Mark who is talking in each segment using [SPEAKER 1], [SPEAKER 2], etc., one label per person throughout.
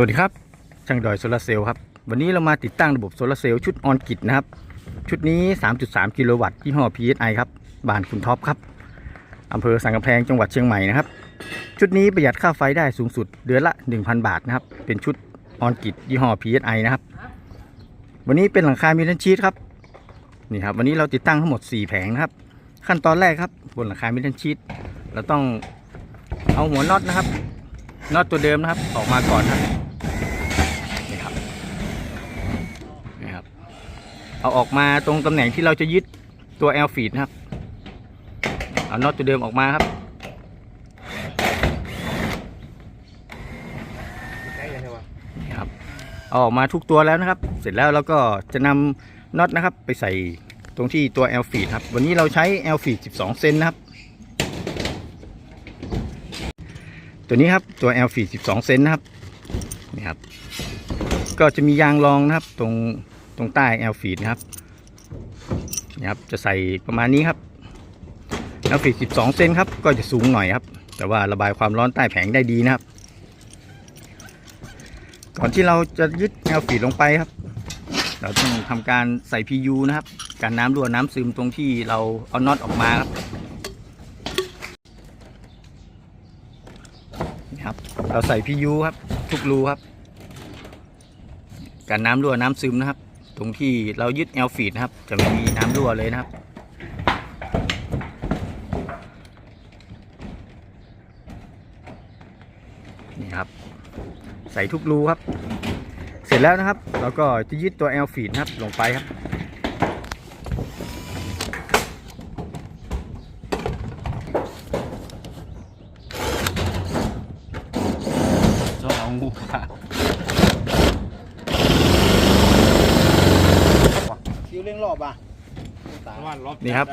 [SPEAKER 1] สวัสดีครับ ช่างดอยโซลาร์เซลล์ครับ วันนี้เรามาติดตั้งระบบโซลาร์เซลล์ชุดออนกิตนะครับ ชุดนี้ 3.3 กิโลวัตต์ยี่ห้อ PSI ครับ บ้านคุณท็อปครับอำเภอสังกำแพงจังหวัดเชียงใหม่นะครับ ชุดนี้ประหยัดค่าไฟได้สูงสุดเดือนละ 1,000 บาทนะครับ เป็นชุดออนกิตยี่ห้อ PSI นะครับ วันนี้เป็นหลังคามิทันชีตครับ นี่ครับ วันนี้เราติดตั้งทั้งหมด 4 แผงนะครับ ขั้นตอนแรกครับ บนหลังคามิทันชีตเราต้องเอาหัวน็อตนะครับน็อตตัวเดิมนะครับ ออกมาก่อนครับ นี่ครับ นี่ครับ เอาออกมาตรงตำแหน่งที่เราจะยึดตัวแอลฟีดนะครับ เอาน็อตตัวเดิมออกมาครับนี่ครับเอาออกมาทุกตัวแล้วนะครับ เสร็จแล้วเราก็จะนำน็อตนะครับ ไปใส่ตรงที่ตัวแอลฟีดครับ วันนี้เราใช้แอลฟีด12 เซนนะครับ ตัวนี้ครับตัว L ฟีด12 เซนนะครับนี่ครับ ก็จะมียางรองนะครับตรง ตรงใต้ L ฟีดนะครับนี่ครับจะใส่ประมาณนี้ครับ L ฟีด12 เซนครับก็จะสูงหน่อยครับ แต่ว่าระบายความร้อนใต้แผงได้ดีนะครับ ก่อนที่เราจะยึด L ฟีดลงไปครับ เราต้องทำการใส่ PU นะครับการน้ำรั่วน้ำซึมตรงที่เราเอาน็อตออกมาครับครับ เราใส่พียูครับ ทุกรูครับการน้ำรั่วน้ำซึมนะครับ ตรงที่เรายึดแอลฟีดนะครับ จะไม่มีน้ำรั่วเลยนะครับนี่ครับ ใส่ทุกรูครับ เสร็จแล้วนะครับเราก็จะยึดตัวแอลฟีดนะครับลงไปครับ
[SPEAKER 2] ชอบเอางูค่ะ
[SPEAKER 3] คิวเร่ งรอบอะ
[SPEAKER 1] นี่ครับ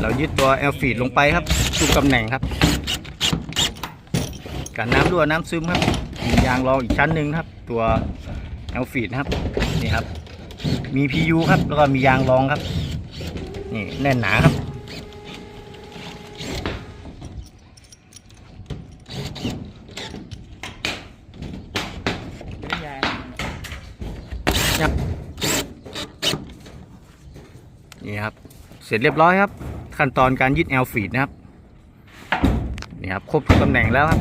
[SPEAKER 1] เรายึดตัวแอลฟีดลงไปครับทุกตำแหน่งครับการน้ำรั่วน้ำซึมครับมียางรองอีกชั้นหนึ่งครับ ตัวแอลฟีดนะครับนี่ครับ มี PU ครับแล้วก็มียางรองครับ นี่แน่นหนาครับ นี่ครับ เสร็จเรียบร้อยครับ ขั้นตอนการยึดแอลฟีดนะครับ นี่ครับครบทุกตำแหน่งแล้วครับ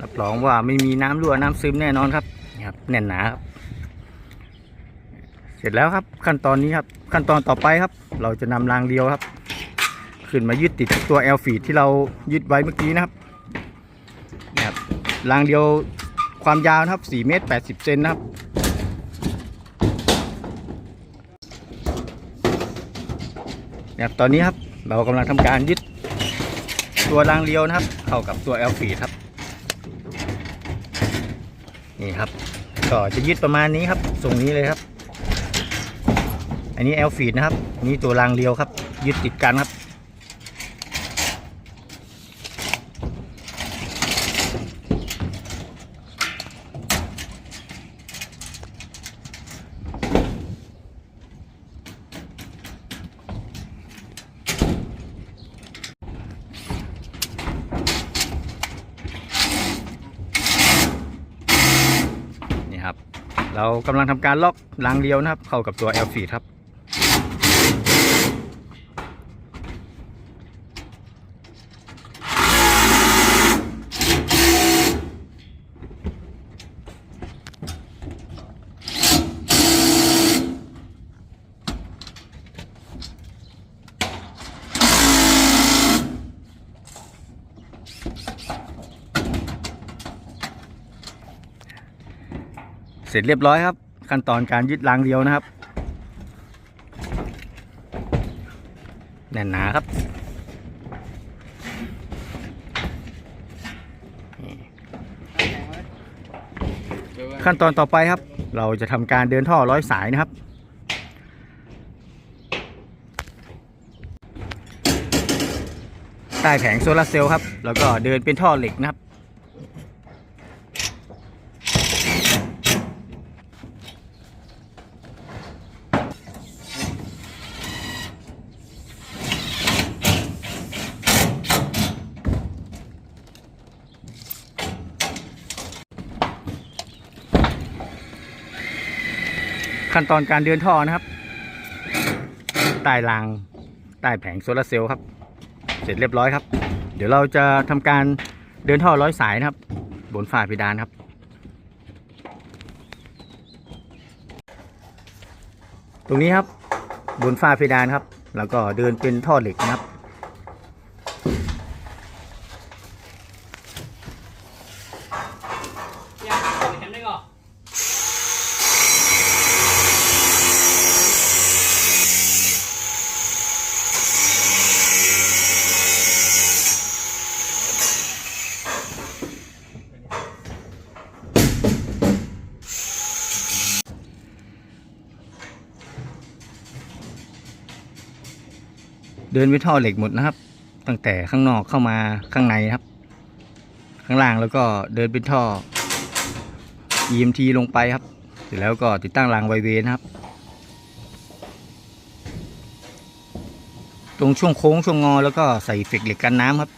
[SPEAKER 1] รับรองว่าไม่มีน้ำรั่วน้ำซึมแน่นอนครับ นี่ครับแน่นหนาครับ เสร็จแล้วครับขั้นตอนนี้ครับ ขั้นตอนต่อไปครับ เราจะนำรางเดียวครับ ขึ้นมายึดติดตัวแอลฟีดที่เรายึดไว้เมื่อกี้นะครับนี่ครับรางเดียวความยาวนะครับ4เมตร80เซนนะครับ นะครับตอนนี้ครับเรากำลังทำการยึดตัวรางเลียวนะครับ เข้ากับตัวแอลฟีครับ นี่ครับ ก็จะยึดประมาณนี้ครับทรงนี้เลยครับ อันนี้แอลฟีดนะครับนนี่ตัวรางเลียวครับ ยึดติดกันครับ นี่ครับ เรา กำลังทำการล็อกรางเลียวนะครับ เข้ากับตัว L ฟีครับ เสร็จเรียบร้อยครับ ขั้นตอนการยึดรางเดียวนะครับแน่นหนาครับขั้นตอนต่อไปครับ เราจะทำการเดินท่อร้อยสายนะครับ ใต้แผงโซลาร์เซลล์ครับ แล้วก็เดินเป็นท่อเหล็กนะครับ ขั้นตอนการเดินท่อนะครับใต้รางใต้แผงโซลาร์เซลล์ครับ เสร็จเรียบร้อยครับ เดี๋ยวเราจะทำการเดินท่อร้อยสายนะครับ บนฝ้าเพดานครับ ตรงนี้ครับบนฝ้าเพดานครับ แล้วก็เดินเป็นท่อเหล็กนะครับ
[SPEAKER 2] เดิ
[SPEAKER 1] นไปท่อเหล็กหมดนะครับ ตั้งแต่ข้างนอกเข้ามาข้างในครับ ข้างล่างแล้วก็เดินเป็นท่อ EMT ลงไปครับ เสร็จแล้วก็ติดตั้งรางไวเวนครับ ตรงช่วงโค้งช่วงงอแล้วก็ใส่เฟกเหล็กกันน้ำครับ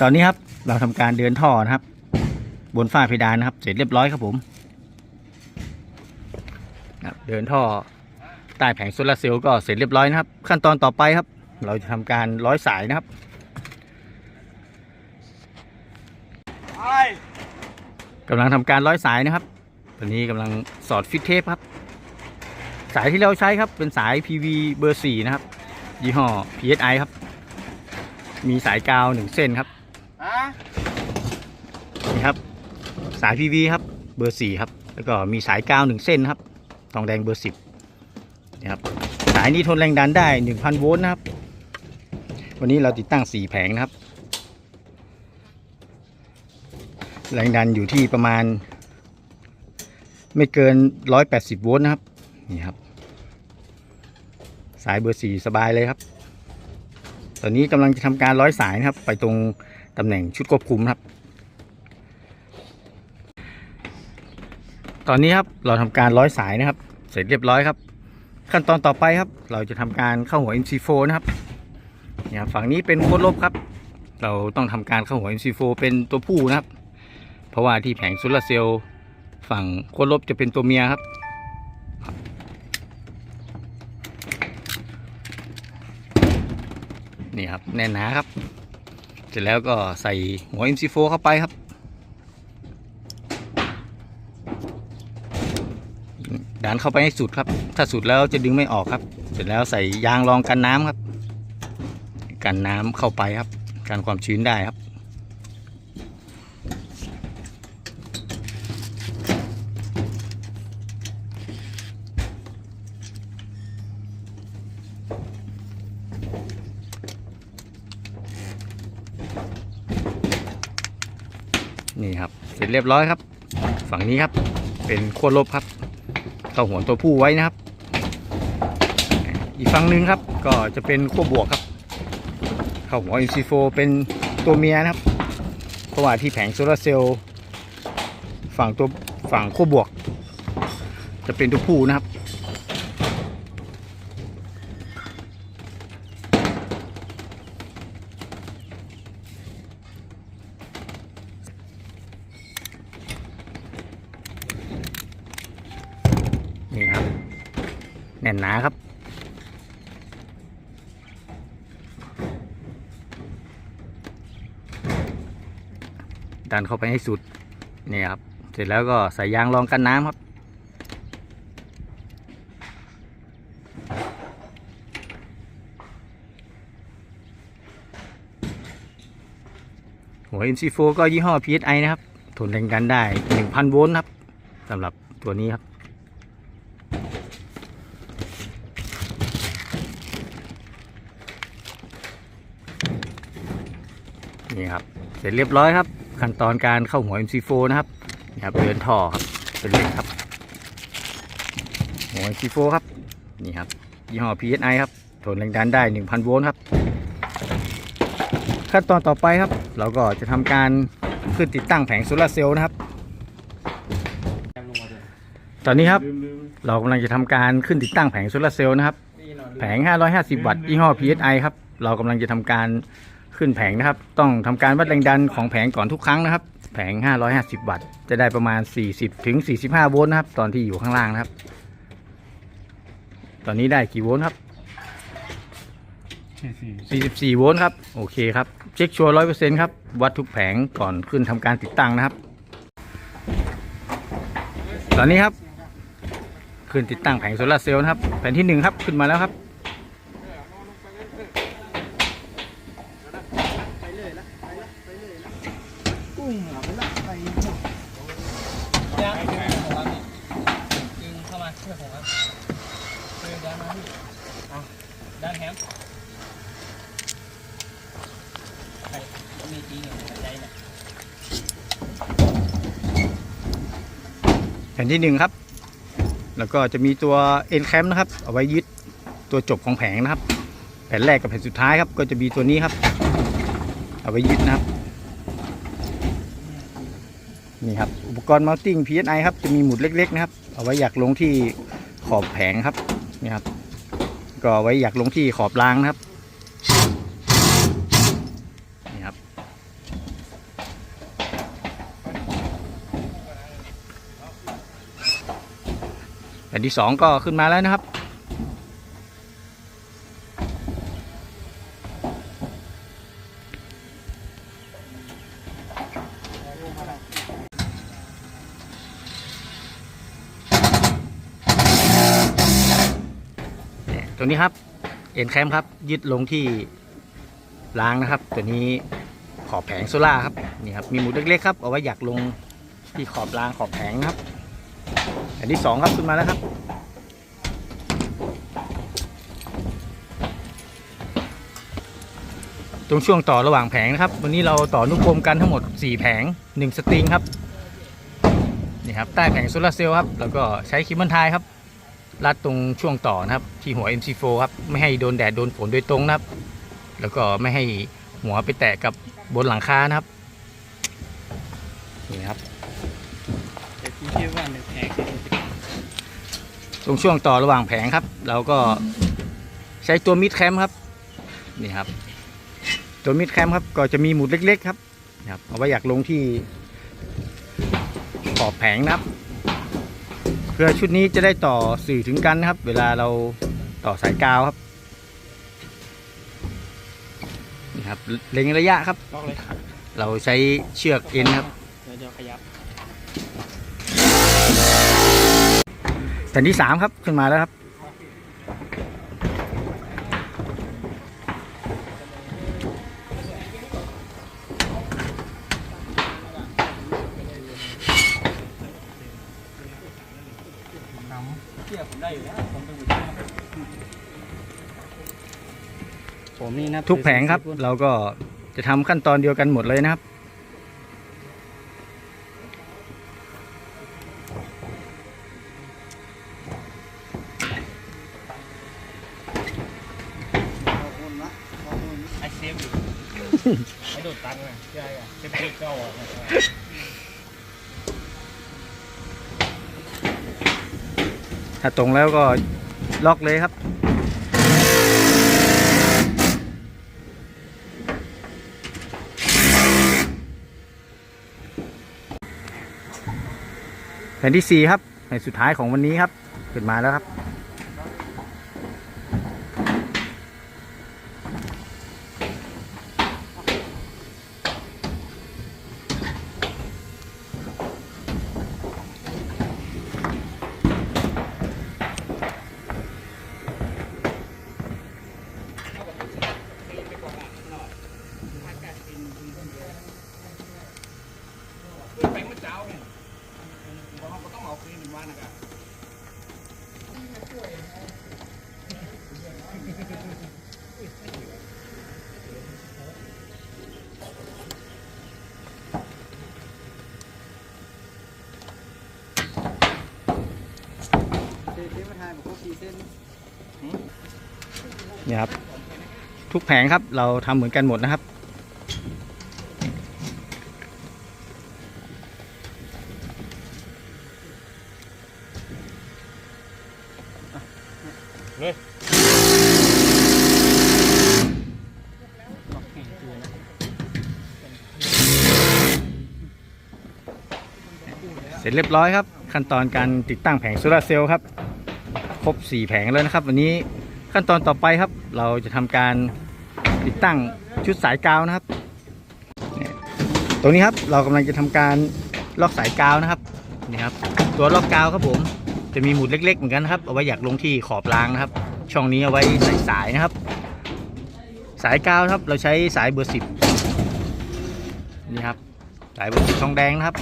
[SPEAKER 1] ตอนนี้ครับเราทำการเดินท่อนะครับ บนฝ้าเพดานนะครับ เสร็จเรียบร้อยครับผมครับเดินท่อใต้แผงโซลาร์เซลล์ก็เสร็จเรียบร้อยนะครับ ขั้นตอนต่อไปครับ เราจะทำการร้อยสายนะครับกำลังทำการร้อยสายนะครับ ตอนนี้กำลังสอดฟิตเทปครับ สายที่เราใช้ครับเป็นสาย PV เบอร์4นะครับ ยี่ห้อ PSI ครับ มีสายกาวหนึ่งเส้นครับ
[SPEAKER 3] ฮะ
[SPEAKER 1] นี่ครับ สาย PV ครับเบอร์4ครับแล้วก็มีสายกาวหนึ่งเส้นครับทองแดงเบอร์10นี่ครับสายนี้ทนแรงดันได้ 1,000 โวลต์นะครับ วันนี้เราติดตั้ง 4 แผงนะครับ แรงดันอยู่ที่ประมาณ ไม่เกิน 180 โวลต์นะครับนี่ครับ สายเบอร์ 4 สบายเลยครับ ตอนนี้กำลังจะทำการร้อยสายนะครับ ไปตรงตำแหน่งชุดควบคุมครับ ตอนนี้ครับเราทำการร้อยสายนะครับ เสร็จเรียบร้อยครับ ขั้นตอนต่อไปครับ เราจะทำการเข้าหัว MC4 นะครับเนี่ยฝั่งนี้เป็นโค้ดลบครับ เราต้องทำการเข้าหัว MC4 เป็นตัวผู้นะครับ เพราะว่าที่แผงโซลาเซลล์ฝั่งโค้ดลบจะเป็นตัวเมียครับนี่ครับแน่นหนาครับ เสร็จแล้วก็ใส่หัว MC4 เข้าไปครับ ดันเข้าไปให้สุดครับ ถ้าสุดแล้วจะดึงไม่ออกครับ เสร็จแล้วใส่ยางรองกันน้ำครับ กันน้ำเข้าไปครับ กันความชื้นได้ครับ นี่ครับ เสร็จเรียบร้อยครับ ฝั่งนี้ครับ เป็นขั้วลบครับ เข้าหัวตัวผู้ไว้นะครับ อีกฝั่งหนึ่งครับ ก็จะเป็นขั้วบวกครับเข้าหัว MC4 เป็นตัวเมียนะครับ เพราะว่าที่แผงโซลาร์เซลล์ฝั่งตัวฝั่งขั้วบวก จะเป็นตัวผู้นะครับ แน่นหนาครับ ดันเข้าไปให้สุดนี่ครับ เสร็จแล้วก็ใส่ยางรองกันน้ำครับ หัว MC4 ก็ยี่ห้อ PSI นะครับ ทนแรงดันได้ 1,000 โวลต์ครับสำหรับตัวนี้ครับ นี่ครับ เสร็จเรียบร้อยครับ ขั้นตอนการเข้าหัว MC4 นะครับนี่ครับเดินท่อครับเป็นเหล็กครับ หัว MC4 ครับนี่ครับยี่ห้อ PSI ครับทนแรงดันได้ 1,000 โวลต์ครับ ขั้นตอนต่อไปครับ เราก็จะทำการขึ้นติดตั้งแผงโซลาเซลล์นะครับ ตอนนี้ครับเรากำลังจะทำการขึ้นติดตั้งแผงโซลาเซลล์นะครับ แผง 550 วัตต์ยี่ห้อ PSI ครับ เรากำลังจะทำการ ขึ้นแผงนะครับ ต้องทำการวัดแรงดันของแผงก่อนทุกครั้งนะครับ แผง 550 วัตต์ จะได้ประมาณ 40ถึง45 โวลต์นะครับ ตอนที่อยู่ข้างล่างนะครับ ตอนนี้ได้กี่โวลต์ครับ
[SPEAKER 2] สี่สี่
[SPEAKER 1] 44 โวลต์ครับ โอเคครับ เช็คชัวร์100%ครับ วัดทุกแผงก่อนขึ้นทำการติดตั้งนะครับ ตอนนี้ครับ ขึ้นติดตั้งแผงโซลาร์เซลล์นะครับ แผงที่หนึ่งครับ ขึ้นมาแล้วครับ
[SPEAKER 3] ไปเลยละไปละไปเลยละกุ้งเหรอไปละไปหมดยากดึงของเรานี่ดึงเข้ามาเชื่อของเราเชื่อด้านมาพี่เอาด้านแฮมใครมีจริงเหรอใจเนี่ย
[SPEAKER 1] แผ่นที่หนึ่งครับ แล้วก็จะมีตัวเอ็นแคมนะครับ เอาไว้ยึดตัวจบของแผงนะครับ แผ่นแรกกับแผ่นสุดท้ายครับ ก็จะมีตัวนี้ครับ เอาไว้ยึดนะครับ นี่ครับ อุปกรณ์มัลติ้ง PSI ครับ จะมีหมุดเล็ก ๆ นะครับ เอาไว้อยากลงที่ขอบแผงครับ นี่ครับ ก็ไว้อยากลงที่ขอบรางนะครับ นี่ครับ แผ่น ที่สองก็ขึ้นมาแล้วนะครับ ตัวนี้ครับเอ็นแคมครับ ยึดลงที่รางนะครับ ตัวนี้ขอบแผงโซล่าครับนี่ครับมีหมุดเล็กๆครับเอาไว้อยากลงที่ขอบรางขอบแผงนะครับ อันที่สองครับขึ้นมาแล้วครับ รงช่วงต่อระหว่างแผงนะครับ วันนี้เราต่อนุกรมกันทั้งหมด 4 แผง 1 สตริงครับนี่ครับใต้แผงโซลาร์เซลล์ครับแล้วก็ใช้คิมบันทายครับรัดตรงช่วงต่อนะครับ ที่หัว MC4 ครับไม่ให้โดนแดดโดนฝนโดยตรงนะครับ แล้วก็ไม่ให้หัวไปแตะกับบนหลังคานะครับนี่ครับ
[SPEAKER 3] แต่พี่คิดว่าหนึ่งแผง
[SPEAKER 1] ตรงช่วงต่อระหว่างแผงครับ เราก็ใช้ตัวมิดแคมครับนี่ครับ ตัวมิดแคมครับก็จะมีหมุดเล็ก ๆ ครับนะครับเอาไว้อยากลงที่ขอบแผงนะครับเพื่อชุดนี้จะได้ต่อสื่อถึงกันนะครับ เวลาเราต่อสายกาวครับนี่ครับเล็งระยะครับ
[SPEAKER 3] ล็อกเลย
[SPEAKER 1] เราใช้เชือกเอ็นครับ
[SPEAKER 3] เดี๋ยวเดี๋ยวขยับ
[SPEAKER 1] แผ่นที่สามครับขึ้นมาแล้วครับ ทุกแผงครับ เราก็จะทำขั้นตอนเดียวกันหมดเลยนะครับ
[SPEAKER 3] ไอเซฟอยู่ไม่โดดตังค์เลยใช่อะเซฟเด็กเก้าอะ
[SPEAKER 1] ถ้าตรงแล้วก็ล็อกเลยครับ แผ่นที่สี่ครับแผ่นสุดท้ายของวันนี้ครับ ขึ้นมาแล้วครับ แผงครับ เราทำเหมือนกันหมดนะครับ
[SPEAKER 3] เลย
[SPEAKER 1] เสร็จเรียบร้อยครับ ขั้นตอนการติดตั้งแผงโซลาเซลล์ครับ ครบ 4 แผงแล้วนะครับ วันนี้ขั้นตอนต่อไปครับ เราจะทำการ ติดตั้งชุดสายกาวนะครับ ตรงนี้ครับเรากำลังจะทำการลอกสายกาวนะครับนี่ครับ ตัวลอกกาวครับผมจะมีหมุดเล็ก ๆ เหมือนกันครับเอาไว้อยากลงที่ขอบรางนะครับ ช่องนี้เอาไว้ใส่สายนะครับ สายกาวครับเราใช้สายเบอร์สิบนี่ครับสายเบอร์สิบทองแดงนะครับ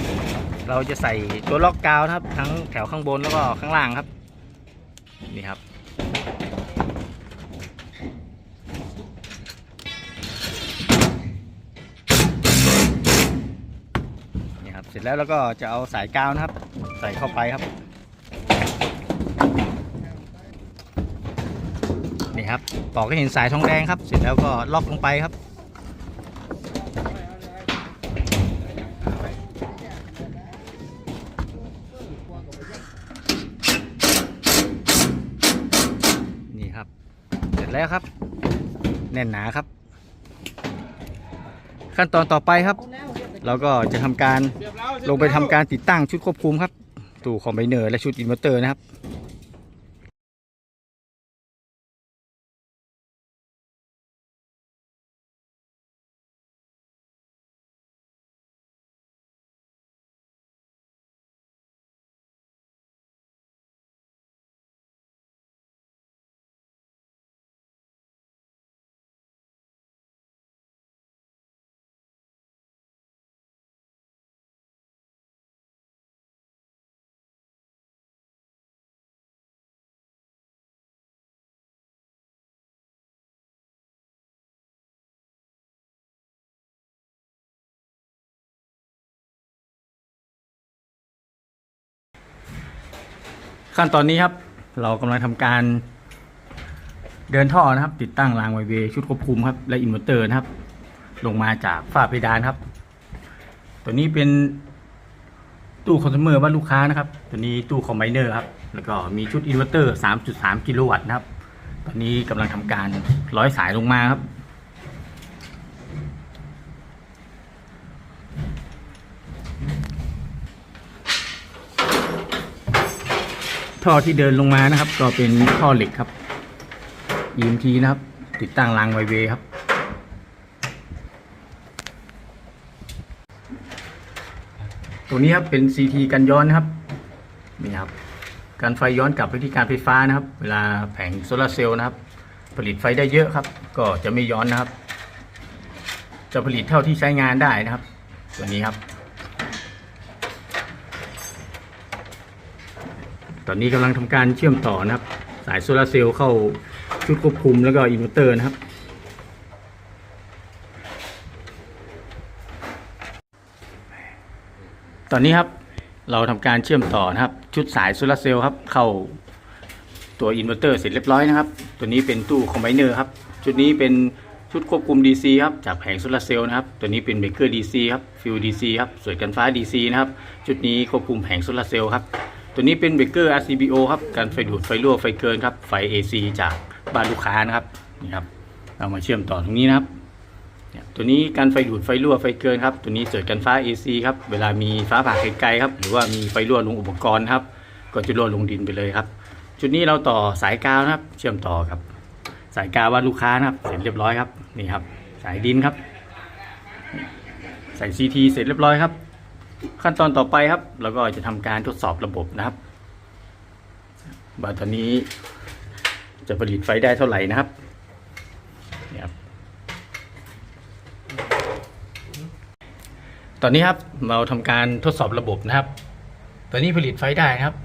[SPEAKER 1] เราจะใส่ตัวล็อกกาวนะครับ ทั้งแถวข้างบนแล้วก็ข้างล่างครับนี่ครับ เสร็จแล้วเราก็จะเอาสายกาวนะครับ ใส่เข้าไปครับ นี่ครับปอกให้เห็นสายทองแดงครับ เสร็จแล้วก็ล็อกลงไปครับ นี่ครับ เสร็จแล้วครับ แน่นหนาครับ ขั้นตอนต่อไปครับ เราก็จะทำการ ลงไปทำการติดตั้งชุดควบคุมครับตู้คอมไบเนอร์และชุดอินเวอร์เตอร์นะครับ ขั้นตอนนี้ครับเรากำลังทำการ เดินท่อนะครับ ติดตั้งรางไวเวชุดควบคุมครับ และอินเวอร์เตอร์นะครับ ลงมาจากฝ้าเพดานครับ ตัวนี้เป็นตู้คอน sumer บ้านลูกค้านะครับ ตัวนี้ตู้คอมไบเนอร์ครับ แล้วก็มีชุดอินเวอร์เตอร์ 3.3 กิโลวัตต์นะครับ ตอนนี้กำลังทำการร้อยสายลงมาครับ ท่อที่เดินลงมานะครับ ก็เป็นท่อเหล็กครับ EMT นะครับ ติดตั้งรางไวเวครับ ตัวนี้ครับเป็น CT กันย้อนนะครับนี่ครับการไฟย้อนกลับไปที่การไฟฟ้านะครับ เวลาแผงโซลาเซลล์นะครับ ผลิตไฟได้เยอะครับ ก็จะไม่ย้อนนะครับ จะผลิตเท่าที่ใช้งานได้นะครับ ตัวนี้ครับ ตอนนี้กำลังทำการเชื่อมต่อนะครับ สายโซลาร์เซลล์เข้าชุดควบคุมแล้วก็อินเวอร์เตอร์นะครับ ตอนนี้ครับเราทำการเชื่อมต่อนะครับ ชุดสายโซลาร์เซลล์ครับ เข้าตัวอินเวอร์เตอร์เสร็จเรียบร้อยนะครับ ตัวนี้เป็นตู้คอมไบเนอร์ครับ ชุดนี้เป็นชุดควบคุม DC ครับจากแผงโซลาร์เซลล์นะครับ ตัวนี้เป็นเบรกเกอร์ DC ครับฟิว DC ครับสวยกันฟ้า DC นะครับ ชุดนี้ควบคุมแผงโซลาร์เซลล์ครับ ตัวนี้เป็นเบรกเกอร์ RCBO ครับการไฟดูดไฟรั่วไฟเกินครับไฟ AC จากบ้านลูกค้านะครับนี่ครับเอามาเชื่อมต่อตรงนี้นะครับเนี่ยตัวนี้การไฟดูดไฟรั่วไฟเกินครับ ตัวนี้เสริร์กันฟ้า AC ครับเวลามีฟ้าผ่าไกลๆครับหรือว่ามีไฟรั่วลงอุปกรณ์ครับ ก็จะรั่วลงดินไปเลยครับ ชุดนี้เราต่อสายกาวนะครับ เชื่อมต่อครับ สายกาวบ้านลูกค้านะครับ เสร็จเรียบร้อยครับนี่ครับ สายดินครับ ใส่ CT เสร็จเรียบร้อยครับ ขั้นตอนต่อไปครับเราก็จะทำการทดสอบระบบนะครับว่าตอนนี้จะผลิตไฟได้เท่าไหร่นะครับนี่ครับตอนนี้ครับเราทำการทดสอบระบบนะครับ ตอนนี้ผลิตไฟได้นะครับ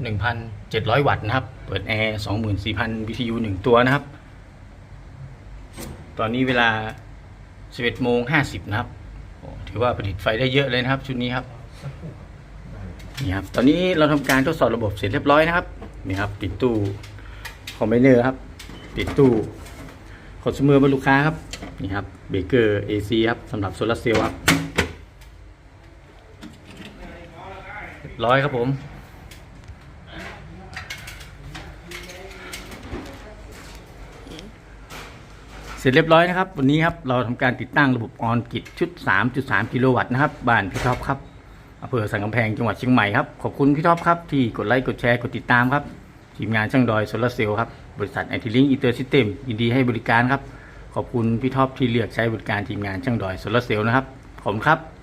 [SPEAKER 1] 1,700 วัตต์นะครับ เปิดแอร์24,000 BTU 1 ตัวนะครับ ตอนนี้เวลา 11โมง50 นะครับ ถือว่าผลิตไฟได้เยอะเลยนะครับ ชุดนี้ครับ นี่ครับ ตอนนี้เราทำการทดสอบระบบเสร็จเรียบร้อยนะครับ นี่ครับ ติดตู้คอมไบเนอร์ครับ ติดตู้คอน sumer บรรลูกค้าครับ นี่ครับ เบเกอร์ AC ครับสำหรับโซลาร์เซลล์ครับเรียบร้อยครับผมเสร็จเรียบร้อยนะครับ วันนี้ครับ เราทำการติดตั้งระบบออนกิจชุด 3.3 กิโลวัตต์นะครับ บ้านพี่ท็อปครับ อำเภอสันกำแพงจังหวัดเชียงใหม่ครับ ขอบคุณพี่ท็อปครับที่กดไลค์กดแชร์กดติดตามครับ ทีมงานช่างดอยโซลาร์เซลล์ครับ บริษัทแอนทิลิงอินเตอร์ซิสเต็มยินดีให้บริการครับ ขอบคุณพี่ท็อปที่เลือกใช้บริการทีมงานช่างดอยโซลาร์เซลล์นะครับ ขอบคุณครับ